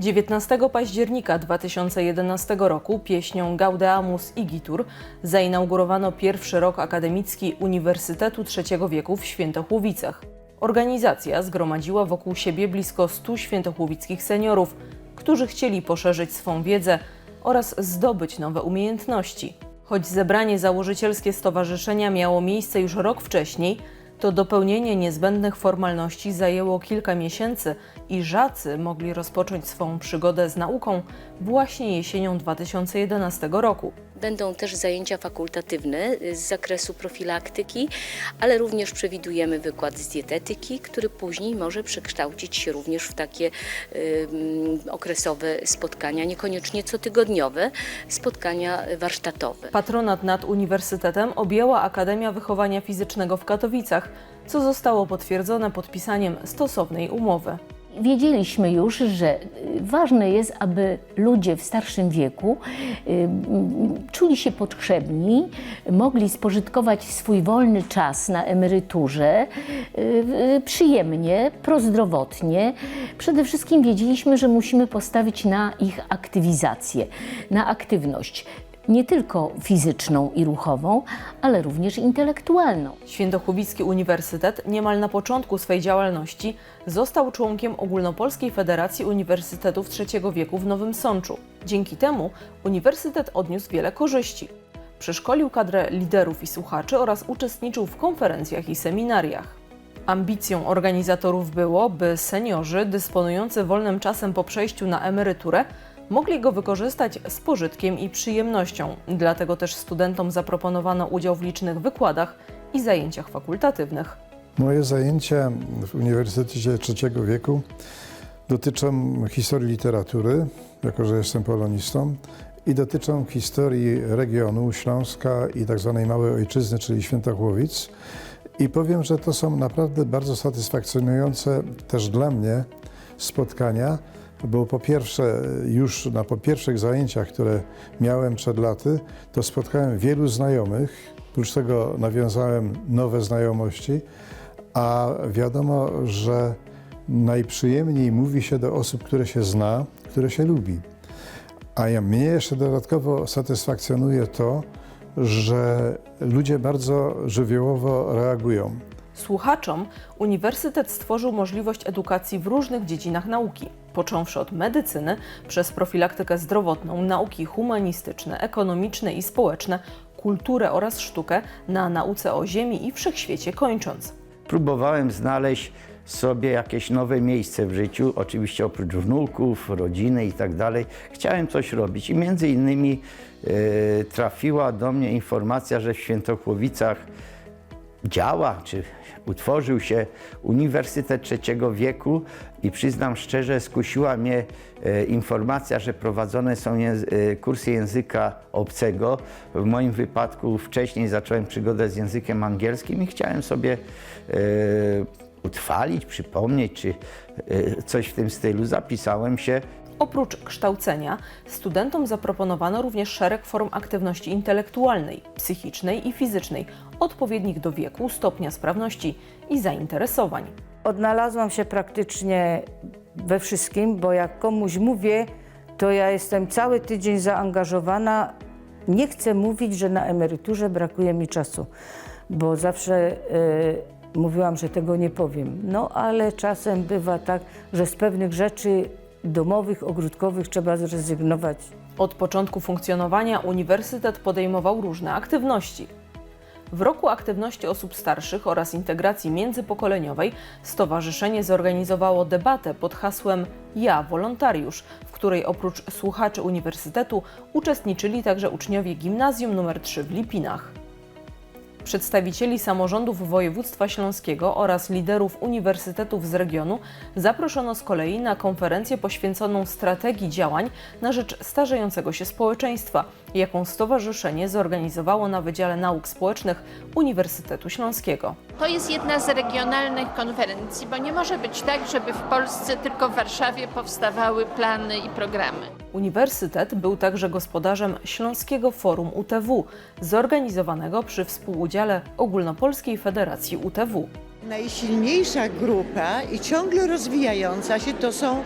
19 października 2011 roku pieśnią Gaudeamus Igitur zainaugurowano pierwszy rok akademicki Uniwersytetu III wieku w Świętochłowicach. Organizacja zgromadziła wokół siebie blisko 100 świętochłowickich seniorów, którzy chcieli poszerzyć swą wiedzę oraz zdobyć nowe umiejętności. Choć zebranie założycielskie stowarzyszenia miało miejsce już rok wcześniej, to dopełnienie niezbędnych formalności zajęło kilka miesięcy i żacy mogli rozpocząć swą przygodę z nauką właśnie jesienią 2011 roku. Będą też zajęcia fakultatywne z zakresu profilaktyki, ale również przewidujemy wykład z dietetyki, który później może przekształcić się również w takie ym, okresowe spotkania, niekoniecznie cotygodniowe, spotkania warsztatowe. Patronat nad uniwersytetem objęła Akademia Wychowania Fizycznego w Katowicach, co zostało potwierdzone podpisaniem stosownej umowy. Wiedzieliśmy już, że y, ważne jest, aby ludzie w starszym wieku y, czuli się potrzebni, mogli spożytkować swój wolny czas na emeryturze y, przyjemnie, prozdrowotnie. Przede wszystkim wiedzieliśmy, że musimy postawić na ich aktywizację, na aktywność. Nie tylko fizyczną i ruchową, ale również intelektualną. Świętochłowicki Uniwersytet niemal na początku swej działalności został członkiem Ogólnopolskiej Federacji Uniwersytetów III wieku w Nowym Sączu. Dzięki temu uniwersytet odniósł wiele korzyści. Przeszkolił kadrę liderów i słuchaczy oraz uczestniczył w konferencjach i seminariach. Ambicją organizatorów było, by seniorzy dysponujący wolnym czasem po przejściu na emeryturę mogli go wykorzystać z pożytkiem i przyjemnością. Dlatego też studentom zaproponowano udział w licznych wykładach i zajęciach fakultatywnych. Moje zajęcia w Uniwersytecie III wieku dotyczą historii literatury, jako że jestem polonistą, i dotyczą historii regionu Śląska i tak zwanej Małej Ojczyzny, czyli Świętochłowic. I powiem, że to są naprawdę bardzo satysfakcjonujące też dla mnie spotkania, bo po pierwsze, już na po pierwszych zajęciach, które miałem przed laty, to spotkałem wielu znajomych, oprócz tego nawiązałem nowe znajomości, a wiadomo, że najprzyjemniej mówi się do osób, które się zna, które się lubi. A ja, mnie jeszcze dodatkowo satysfakcjonuje to, że ludzie bardzo żywiołowo reagują. Słuchaczom uniwersytet stworzył możliwość edukacji w różnych dziedzinach nauki, począwszy od medycyny, przez profilaktykę zdrowotną, nauki humanistyczne, ekonomiczne i społeczne, kulturę oraz sztukę, na nauce o Ziemi i wszechświecie kończąc. Próbowałem znaleźć sobie jakieś nowe miejsce w życiu, oczywiście oprócz wnuków, rodziny i tak dalej. Chciałem coś robić i między innymi e, trafiła do mnie informacja, że w Świętochłowicach działa, czy utworzył się Uniwersytet III wieku i przyznam szczerze, skusiła mnie e, informacja, że prowadzone są e, kursy języka obcego. W moim wypadku wcześniej zacząłem przygodę z językiem angielskim i chciałem sobie e, utrwalić, przypomnieć, czy coś w tym stylu. Zapisałem się. Oprócz kształcenia, studentom zaproponowano również szereg form aktywności intelektualnej, psychicznej i fizycznej, odpowiednich do wieku, stopnia sprawności i zainteresowań. Odnalazłam się praktycznie we wszystkim, bo jak komuś mówię, to ja jestem cały tydzień zaangażowana. Nie chcę mówić, że na emeryturze brakuje mi czasu, bo zawsze e, mówiłam, że tego nie powiem. No ale czasem bywa tak, że z pewnych rzeczy domowych, ogródkowych trzeba zrezygnować. Od początku funkcjonowania uniwersytet podejmował różne aktywności. W roku aktywności osób starszych oraz integracji międzypokoleniowej stowarzyszenie zorganizowało debatę pod hasłem Ja wolontariusz, w której oprócz słuchaczy uniwersytetu uczestniczyli także uczniowie gimnazjum nr 3 w Lipinach. Przedstawicieli samorządów województwa śląskiego oraz liderów uniwersytetów z regionu zaproszono z kolei na konferencję poświęconą strategii działań na rzecz starzejącego się społeczeństwa, jaką stowarzyszenie zorganizowało na Wydziale Nauk Społecznych Uniwersytetu Śląskiego. To jest jedna z regionalnych konferencji, bo nie może być tak, żeby w Polsce tylko w Warszawie powstawały plany i programy. Uniwersytet był także gospodarzem Śląskiego Forum UTW, zorganizowanego przy współudziale Ogólnopolskiej Federacji UTW. Najsilniejsza grupa i ciągle rozwijająca się to są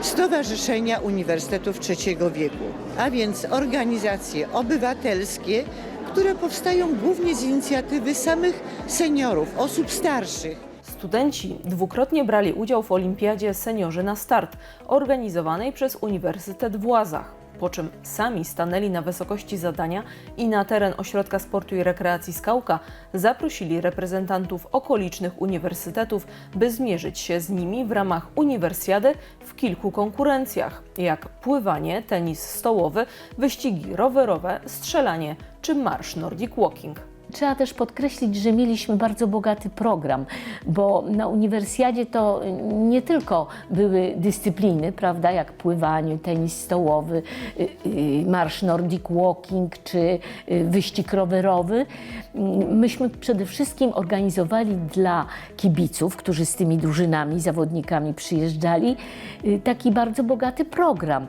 Stowarzyszenia Uniwersytetów Trzeciego Wieku, a więc organizacje obywatelskie, które powstają głównie z inicjatywy samych seniorów, osób starszych. Studenci dwukrotnie brali udział w Olimpiadzie Seniorzy na Start, organizowanej przez Uniwersytet w Łazach, po czym sami stanęli na wysokości zadania i na teren Ośrodka Sportu i Rekreacji Skałka zaprosili reprezentantów okolicznych uniwersytetów, by zmierzyć się z nimi w ramach uniwersjady w kilku konkurencjach, jak pływanie, tenis stołowy, wyścigi rowerowe, strzelanie czy marsz Nordic Walking. Trzeba też podkreślić, że mieliśmy bardzo bogaty program, bo na uniwersjadzie to nie tylko były dyscypliny, prawda, jak pływanie, tenis stołowy, y, y, marsz Nordic Walking czy y, wyścig rowerowy. Mm, Myśmy przede wszystkim organizowali dla kibiców, którzy z tymi drużynami, zawodnikami przyjeżdżali, taki bardzo bogaty program.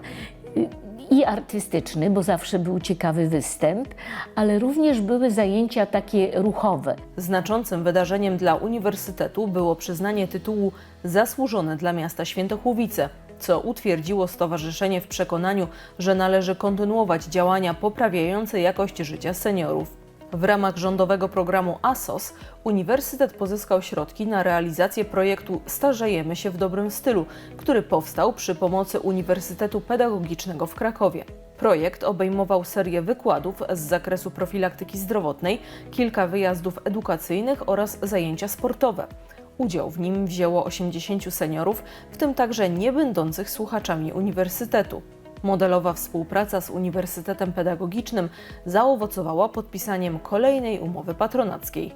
I artystyczny, bo zawsze był ciekawy występ, ale również były zajęcia takie ruchowe. Znaczącym wydarzeniem dla uniwersytetu było przyznanie tytułu Zasłużone dla miasta Świętochłowice, co utwierdziło stowarzyszenie w przekonaniu, że należy kontynuować działania poprawiające jakość życia seniorów. W ramach rządowego programu ASOS uniwersytet pozyskał środki na realizację projektu Starzejemy się w dobrym stylu, który powstał przy pomocy Uniwersytetu Pedagogicznego w Krakowie. Projekt obejmował serię wykładów z zakresu profilaktyki zdrowotnej, kilka wyjazdów edukacyjnych oraz zajęcia sportowe. Udział w nim wzięło 80 seniorów, w tym także nie będących słuchaczami uniwersytetu. Modelowa współpraca z Uniwersytetem Pedagogicznym zaowocowała podpisaniem kolejnej umowy patronackiej.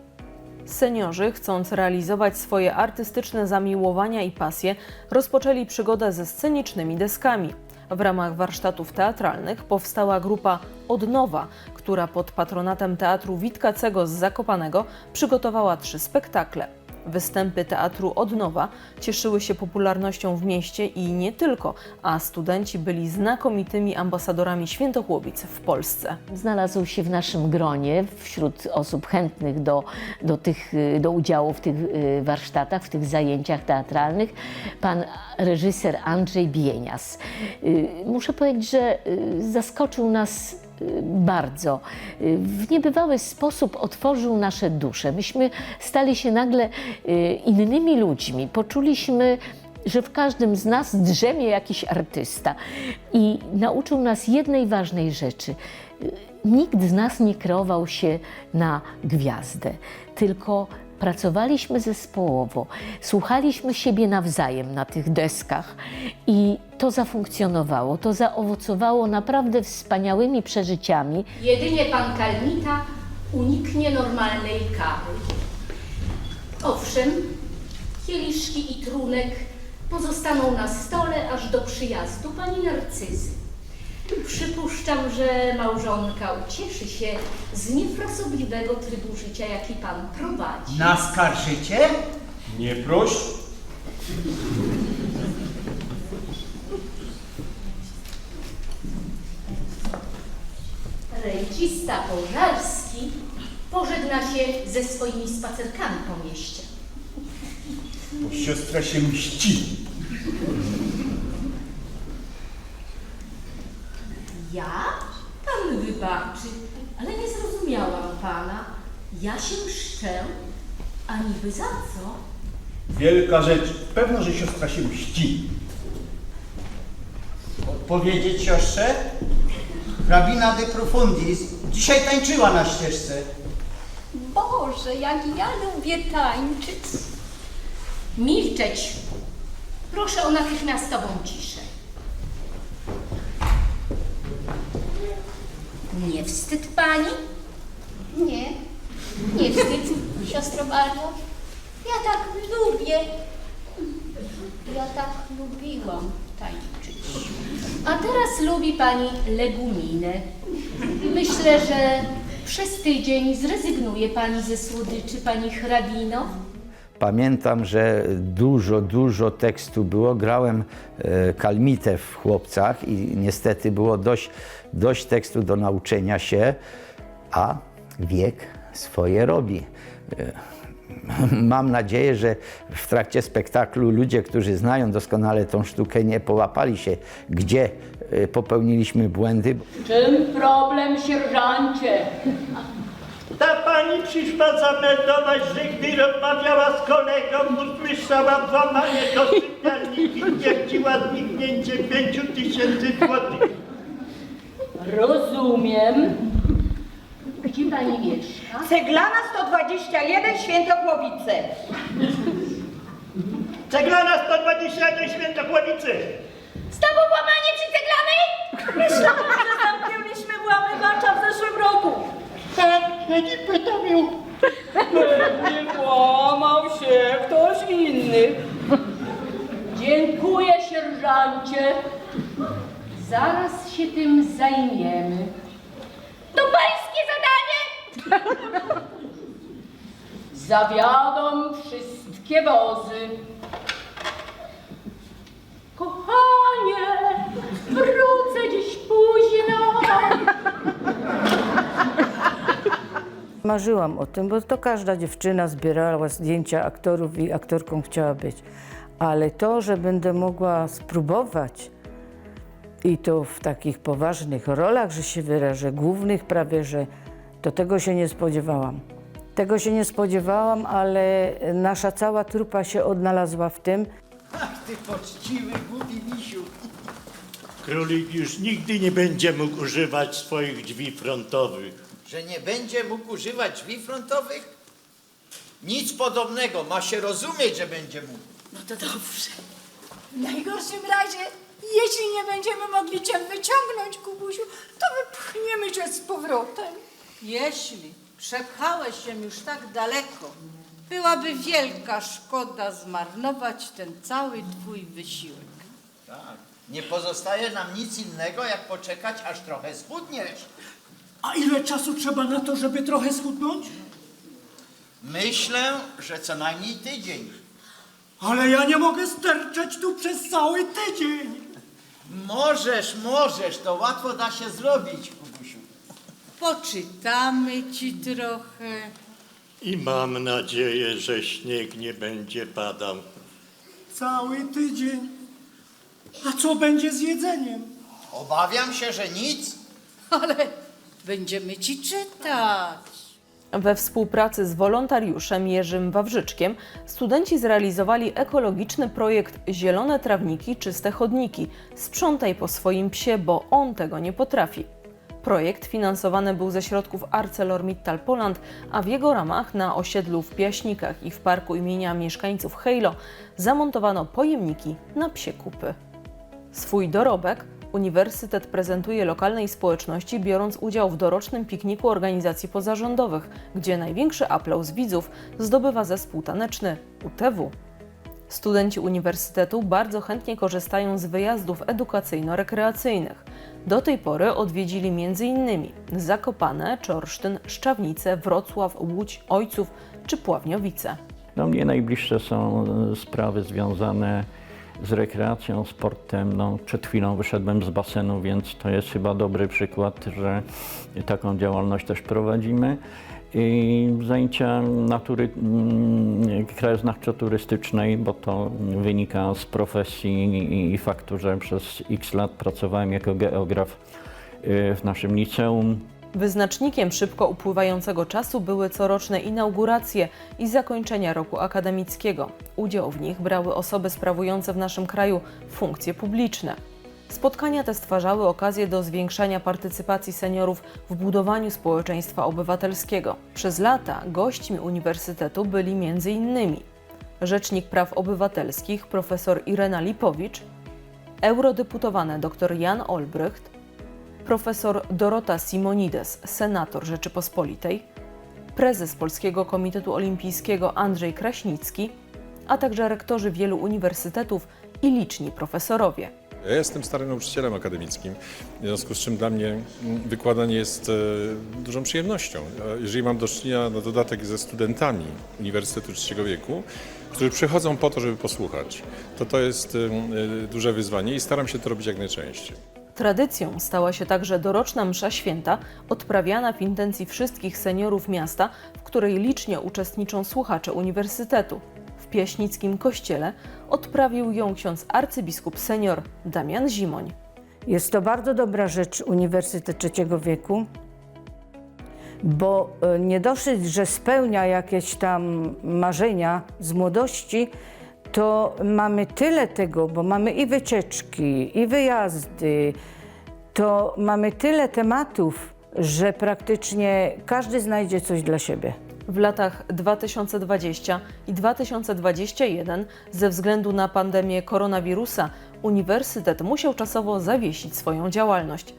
Seniorzy, chcąc realizować swoje artystyczne zamiłowania i pasje, rozpoczęli przygodę ze scenicznymi deskami. W ramach warsztatów teatralnych powstała grupa Odnowa, która pod patronatem Teatru Witkacego z Zakopanego przygotowała trzy spektakle. Występy teatru Odnowa cieszyły się popularnością w mieście i nie tylko, a studenci byli znakomitymi ambasadorami Świętochłowic w Polsce. Znalazł się w naszym gronie wśród osób chętnych do, do, tych, do udziału w tych y, warsztatach, w tych zajęciach teatralnych pan reżyser Andrzej Bienias. Y, Muszę powiedzieć, że y, zaskoczył nas bardzo. W niebywały sposób otworzył nasze dusze. Myśmy stali się nagle y, innymi ludźmi. Poczuliśmy, że w każdym z nas drzemie jakiś artysta. I nauczył nas jednej ważnej rzeczy. Y, Nikt z nas nie kreował się na gwiazdę, tylko pracowaliśmy zespołowo, słuchaliśmy siebie nawzajem na tych deskach i to zafunkcjonowało, to zaowocowało naprawdę wspaniałymi przeżyciami. Jedynie pan Kalmita uniknie normalnej kawy. Owszem, kieliszki i trunek pozostaną na stole aż do przyjazdu pani Narcyzy. Przypuszczam, że małżonka ucieszy się z niefrasobliwego trybu życia, jaki pan prowadzi. Naskarżycie? Nie proś. Rejcista Pożarski pożegna się ze swoimi spacerkami po mieście. Bo siostra się mści. Ja? Pan wybaczy, ale nie zrozumiałam pana. Ja się mszczę, a niby za co? Wielka rzecz. Pewno, że siostra się mści. Odpowiedzieć siostrze? Hrabina de Profundis dzisiaj tańczyła na ścieżce. Boże, jak ja lubię tańczyć. Milczeć. Proszę o natychmiastową ciszę. Nie wstyd pani? Nie, nie wstyd, siostro Mario. Ja tak lubię. Ja tak lubiłam tańczyć. A teraz lubi pani leguminę. Myślę, że przez tydzień zrezygnuje pani ze słodyczy, pani hrabino. Pamiętam, że dużo, dużo tekstu było. Grałem e, kalmitę w chłopcach i niestety było dość, dość tekstu do nauczenia się, a wiek swoje robi. E, Mam nadzieję, że w trakcie spektaklu ludzie, którzy znają doskonale tą sztukę, nie połapali się, gdzie y, popełniliśmy błędy. Czym problem, sierżancie? Ta pani przyszła zameldować, że gdy rozmawiała z kolegą, usłyszała włamanie do sypialni i stwierdziła zniknięcie pięciu tysięcy złotych. Rozumiem. Gdzie pani mieszka? Ceglana 121 Świętokłowice. Ceglana 121 Świętokłowicy. Znowu włamanie przy ceglanej? Myślałam, że zamknęliśmy włamywacza w zeszłym roku. Tak, ja nie pytam ją. Pewnie włamał się ktoś inny. Dziękuję, sierżancie. Zaraz się tym zajmiemy. To pańskie zadanie? Zawiadom wszystkie wozy. Kochanie, wrócę dziś Marzyłam o tym, bo to każda dziewczyna zbierała zdjęcia aktorów i aktorką chciała być. Ale to, że będę mogła spróbować i to w takich poważnych rolach, że się wyrażę, głównych prawie, że to tego się nie spodziewałam. Tego się nie spodziewałam, ale nasza cała trupa się odnalazła w tym. Ach, ty poczciwy, głupi misiu. Królik już nigdy nie będzie mógł używać swoich drzwi frontowych. Że nie będzie mógł używać drzwi frontowych? Nic podobnego, ma się rozumieć, że będzie mógł. No to dobrze. W najgorszym razie, jeśli nie będziemy mogli cię wyciągnąć, Kubusiu, to wypchniemy cię z powrotem. Jeśli przepchałeś się już tak daleko, byłaby wielka szkoda zmarnować ten cały twój wysiłek. Tak. Nie pozostaje nam nic innego, jak poczekać, aż trochę schudniesz. A ile czasu trzeba na to, żeby trochę schudnąć? Myślę, że co najmniej tydzień. Ale ja nie mogę sterczeć tu przez cały tydzień. Możesz, możesz, to łatwo da się zrobić, Kubusiu. Poczytamy ci trochę. I mam nadzieję, że śnieg nie będzie padał. Cały tydzień. A co będzie z jedzeniem? Obawiam się, że nic. Ale będziemy ci czytać. We współpracy z wolontariuszem Jerzym Wawrzyczkiem studenci zrealizowali ekologiczny projekt Zielone trawniki, czyste chodniki. Sprzątaj po swoim psie, bo on tego nie potrafi. Projekt finansowany był ze środków ArcelorMittal Poland, a w jego ramach na osiedlu w Piaśnikach i w parku imienia mieszkańców Hejlo zamontowano pojemniki na psie kupy. Swój dorobek Uniwersytet prezentuje lokalnej społeczności, biorąc udział w dorocznym pikniku organizacji pozarządowych, gdzie największy aplauz widzów zdobywa zespół taneczny UTW. Studenci uniwersytetu bardzo chętnie korzystają z wyjazdów edukacyjno-rekreacyjnych. Do tej pory odwiedzili m.in. Zakopane, Czorsztyn, Szczawnice, Wrocław, Łódź, Ojców czy Pławniowice. Do mnie najbliższe są e, sprawy związane z rekreacją, sportem. No, przed chwilą wyszedłem z basenu, więc to jest chyba dobry przykład, że taką działalność też prowadzimy. I zajęcia natury mm, krajoznawczo-turystycznej, bo to wynika z profesji i- faktu, że przez x lat pracowałem jako geograf y, w naszym liceum. Wyznacznikiem szybko upływającego czasu były coroczne inauguracje i zakończenia roku akademickiego. Udział w nich brały osoby sprawujące w naszym kraju funkcje publiczne. Spotkania te stwarzały okazję do zwiększania partycypacji seniorów w budowaniu społeczeństwa obywatelskiego. Przez lata gośćmi uniwersytetu byli m.in. Rzecznik Praw Obywatelskich profesor Irena Lipowicz, eurodeputowany dr Jan Olbrycht, profesor Dorota Simonides, senator Rzeczypospolitej, prezes Polskiego Komitetu Olimpijskiego Andrzej Kraśnicki, a także rektorzy wielu uniwersytetów i liczni profesorowie. Ja jestem starym nauczycielem akademickim, w związku z czym dla mnie wykładanie jest e, dużą przyjemnością. Jeżeli mam do czynienia na dodatek ze studentami Uniwersytetu Trzeciego Wieku, którzy przychodzą po to, żeby posłuchać, to to jest e, duże wyzwanie i staram się to robić jak najczęściej. Tradycją stała się także doroczna msza święta, odprawiana w intencji wszystkich seniorów miasta, w której licznie uczestniczą słuchacze uniwersytetu. W Piaśnickim kościele odprawił ją ksiądz arcybiskup senior Damian Zimoń. Jest to bardzo dobra rzecz Uniwersytet Trzeciego Wieku, bo e, nie dosyć, że spełnia jakieś tam marzenia z młodości, to mamy tyle tego, bo mamy i wycieczki, i wyjazdy, to mamy tyle tematów, że praktycznie każdy znajdzie coś dla siebie. W latach 2020 i 2021 ze względu na pandemię koronawirusa uniwersytet musiał czasowo zawiesić swoją działalność.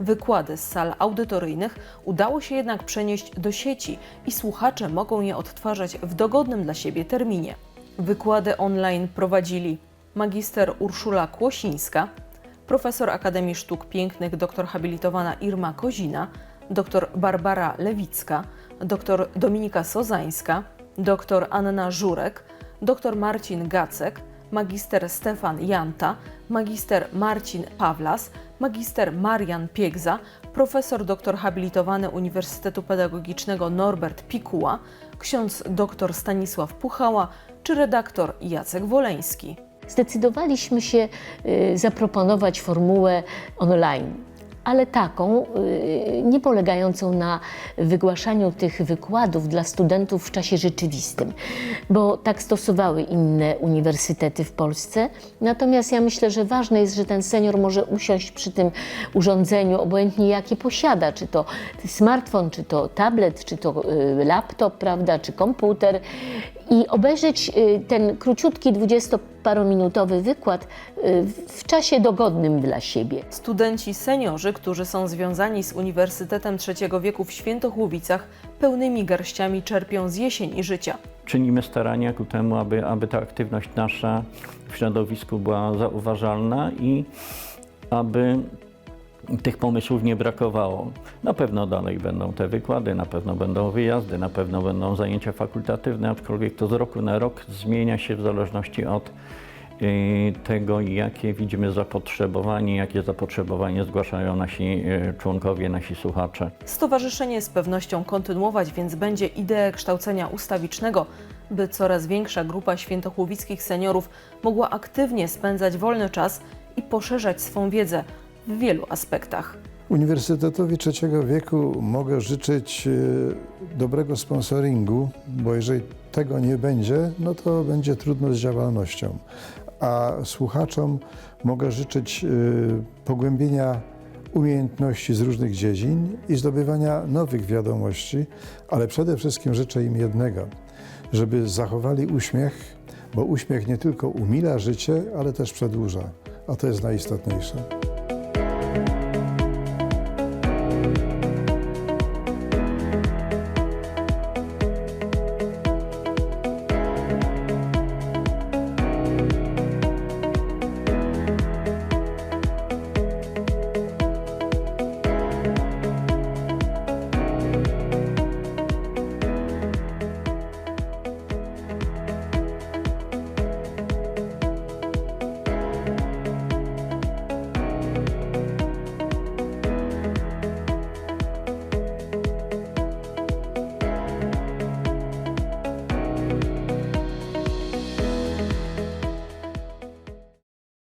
Wykłady z sal audytoryjnych udało się jednak przenieść do sieci i słuchacze mogą je odtwarzać w dogodnym dla siebie terminie. Wykłady online prowadzili magister Urszula Kłosińska, profesor Akademii Sztuk Pięknych dr habilitowana Irma Kozina, dr Barbara Lewicka, dr Dominika Sozańska, dr Anna Żurek, dr Marcin Gacek, magister Stefan Janta, magister Marcin Pawlas, magister Marian Piegza, profesor dr habilitowany Uniwersytetu Pedagogicznego Norbert Pikuła, ksiądz dr Stanisław Puchała czy redaktor Jacek Woleński. Zdecydowaliśmy się y, zaproponować formułę online, ale taką y, nie polegającą na wygłaszaniu tych wykładów dla studentów w czasie rzeczywistym, bo tak stosowały inne uniwersytety w Polsce. Natomiast ja myślę, że ważne jest, że ten senior może usiąść przy tym urządzeniu, obojętnie jakie posiada, czy to smartfon, czy to tablet, czy to y, laptop, prawda, czy komputer i obejrzeć y, ten króciutki, dwudziestoparominutowy wykład y, w czasie dogodnym dla siebie. Studenci seniorzy, którzy są związani z Uniwersytetem Trzeciego Wieku w Świętochłowicach, pełnymi garściami czerpią z jesieni życia. Czynimy starania ku temu, aby, aby ta aktywność nasza w środowisku była zauważalna i aby tych pomysłów nie brakowało. Na pewno dalej będą te wykłady, na pewno będą wyjazdy, na pewno będą zajęcia fakultatywne, aczkolwiek to z roku na rok zmienia się w zależności od y, tego, jakie widzimy zapotrzebowanie, jakie zapotrzebowanie zgłaszają nasi y, członkowie, nasi słuchacze. Stowarzyszenie z pewnością kontynuować więc będzie ideę kształcenia ustawicznego, by coraz większa grupa świętochłowickich seniorów mogła aktywnie spędzać wolny czas i poszerzać swą wiedzę w wielu aspektach. Uniwersytetowi Trzeciego Wieku mogę życzyć e, dobrego sponsoringu, bo jeżeli tego nie będzie, no to będzie trudno z działalnością. A słuchaczom mogę życzyć e, pogłębienia umiejętności z różnych dziedzin i zdobywania nowych wiadomości, ale przede wszystkim życzę im jednego, żeby zachowali uśmiech, bo uśmiech nie tylko umila życie, ale też przedłuża, a to jest najistotniejsze.